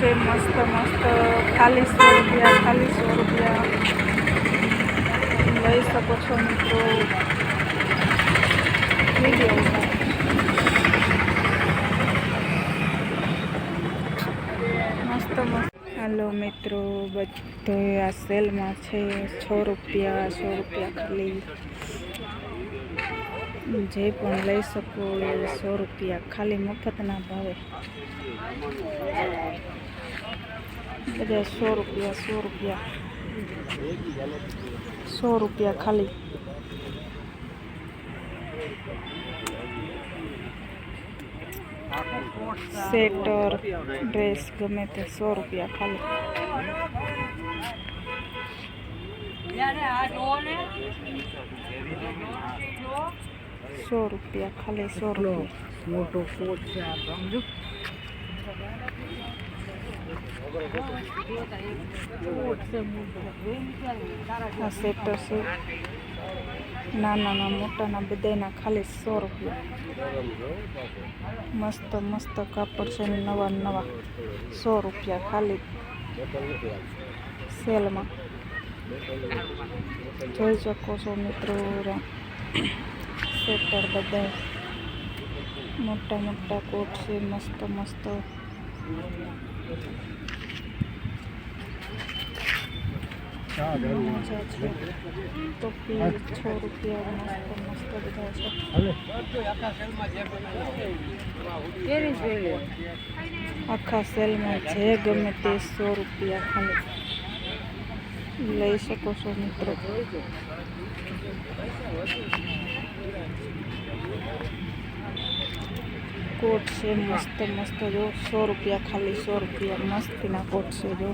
છે, મસ્ત મસ્ત ખાલી સો રૂપિયા ખાલી સો રૂપિયા. લઈ શકો છો મિત્રો. મસ્ત મસ્ત. હાલો મિત્રો, બધો આ સેલમાં છે, સો રૂપિયા સો રૂપિયા ખાલી. જે પણ લઈ શકો સો રૂપિયા, ખાલી મફતના ભાવે. બધા સો રૂપિયા સો રૂપિયા. સો રૂપિયા ખાલી. સેટર ડ્રેસ ગમે તે સો રૂપિયા ખાલી. સો રૂપિયા ખાલી સો રૂપિયા. મોટો કોટ છે આ સમજો. આ સેટર છે. નાના મોટાના બધાના ખાલી સો રૂપિયા. મસ્ત મસ્ત કાપડ છે નવા નવા. સો રૂપિયા ખાલી. સેલમાં. જોઈ શકો છો મિત્રો સેટર બધા મોટા મોટા કોટ છે, મસ્ત મસ્ત મજા છે ટોપી છ રૂપિયા મસ્ત આખા સેલમાં જે ગમે તે સો રૂપિયા ખાલી. લઈ શકો છો મિત્રો. કોટ છે મસ્ત મસ્ત જો. સો રૂપિયા ખાલી, સો રૂપિયા મસ્તીના કોટ છે જો.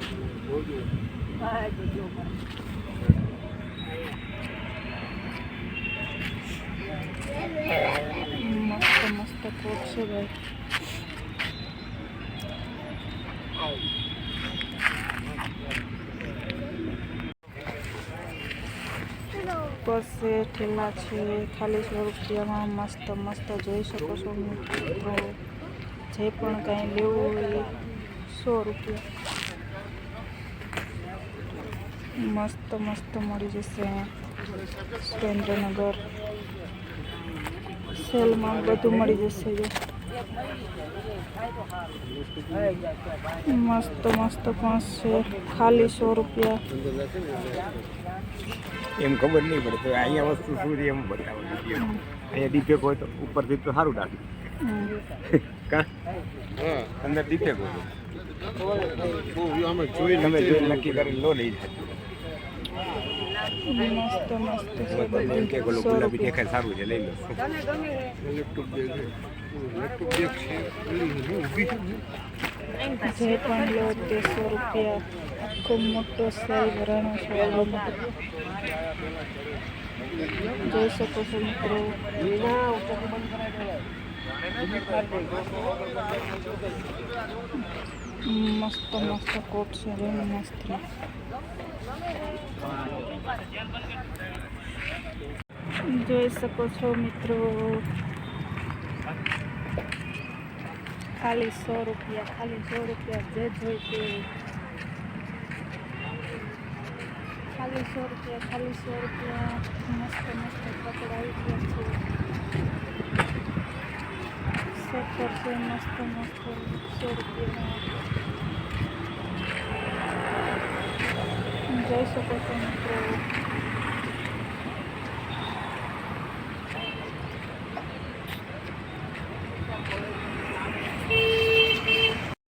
મસ્ત મસ્ત કોટ છે ભાઈ ઠેલા છે ખાલી સો રૂપિયામાં મસ્ત મસ્ત જોઈ શકો છો જે પણ કાંઈ લેવું હોય સો રૂપિયા. મસ્ત મસ્ત મળી જશે અહીંયા સુરેન્દ્રનગર સેલમાં બધું મળી જશે જો મસ્ત મસ્ત પણ છે ખાલી સો રૂપિયા એમ ખબર નહીં પડે તો અહીંયા વસ્તુ શું છે એમ બતાવે. અહીંયા ડીપેક હોય તો ઉપરથી તો સારું લાગે કા? અંદર ડીપેક હોય તમે જોઈ નક્કી કરી લો લઈ જાય મસ્ત મસ્ત છે એમ બધું કે ઓલું સો ગુલાબી રૂપિયા દેખાય સારું છે લઈ લો લેપટોપ બેગ લેપટોપ બેગ છે ઊભી છે જે પણ લો તે સો રૂપિયા આખો મોટો સેલ ભરાણો છે આમાં. જોઈ શકો છો મિત્રો મસ્ત મસ્ત કોટ છે જોઈને મસ્ત જોઈ શકો છો મિત્રો. ખાલી સો રૂપિયા, ખાલી સો રૂપિયા જે જોઈ તે ખાલી સો રૂપિયા, ખાલી સો રૂપિયા. મસ્ત મસ્ત કપડા આવી ગયા છે. સેટર છે મસ્ત મસ્ત સો રૂપિયામાં જોઈ શકો છો મિત્રો.